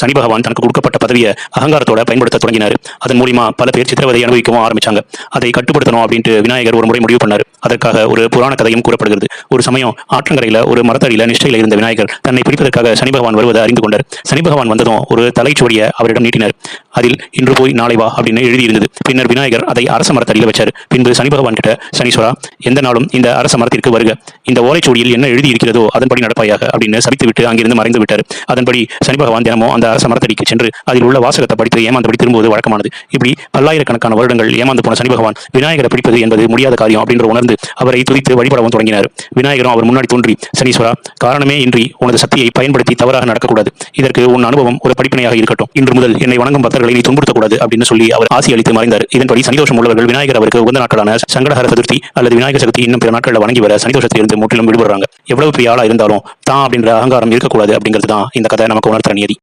சனி பகவான் தனக்கு கொடுக்கப்பட்ட பதவியை அகங்காரத்தோட பயன்படுத்த தொடங்கினார். அதன் மூலியமா பல பேர் சித்திரவதை அனுபவிக்கவும் ஆரம்பிச்சாங்க. அதை கட்டுப்படுத்தணும் அப்படின்ட்டு விநாயகர் ஒரு முறை முடிவு பண்ணார். அதற்காக ஒரு புராண கதையும் கூறப்படுகிறது. ஒரு சமயம் ஆற்றங்கரையில ஒரு மரத்தடியில நிஷ்டையில இருந்த விநாயகர் தன்னை பிடிப்பதற்காக சனி பகவான் வருவதை அறிந்து கொண்டார். சனி பகவான் வந்ததும் ஒரு தலைச்சுவடியை அவரிடம் நீட்டினார். அதில் இன்று போய் நாளை வா அப்படின்னு எழுதியிருந்தது. பின்னர் விநாயகர் அதை அரச மரத்தடியில் வச்சார். பின்பு சனி பகவான் கிட்ட சனீஸ்வரா எந்த நாளும் இந்த அரச மரத்திற்கு வருக. இந்த ஓலைச்சுவடியில் என்ன எழுதி இருக்கிறதோ அதன்படி நடப்பாயாக அப்படின்னு சபித்து விட்டு அங்கிருந்து மறைந்து விட்டார். அதன்படி சனி பகவான் தினமும் அந்த அரச மரத்தடிக்கு சென்று அதில் உள்ள வாசகத்தை படித்து ஏமாந்தபடி திரும்புவது வழக்கமானது. இப்படி பல்லாயிரக்கணக்கான வருடங்கள் ஏமாந்து போன சனி பகவான் விநாயகரை பிடிப்பது என்பது முடியாத காரியம் அப்படின்ற உணர்ந்து அவரை துதித்து வழிபடவும் தொடங்கினார். விநாயகரும் அவர் முன்னாடி தோன்றி சனீஸ்வரா காரணமே இன்றி உனது சக்தியை பயன்படுத்தி தவறாக நடக்கக்கூடாது. இதற்கு உன் அனுபவம் ஒரு படிப்பினையாக இருக்கட்டும். இன்று முதல் என்னை வணங்கும் பக்தர்களை நீ துன்புறுத்தக்கூடாது அப்படின்னு சொல்லி அவர் ஆசி அளித்து மறைந்தார். இதன்படி சனிதோஷம் உள்ளவர்கள் விநாயகர் அவருக்கு உகந்த நாட்களான சங்கடஹர சதுர்த்தி அல்லது விநாயகர் சதுர்த்தி இன்னும் பிற நாட்களில் வணங்கி வர சனிதோஷத்திலிருந்து முற்றிலும் விடுபடுறாங்க. எவ்வளவு பெரிய ஆளா இருந்தாலும் தான் அப்படின்ற அகங்காரம் இருக்கக்கூடாது அப்படிங்கிறது தான் இந்த கதை நமக்கு உணர்த்துற நியதி.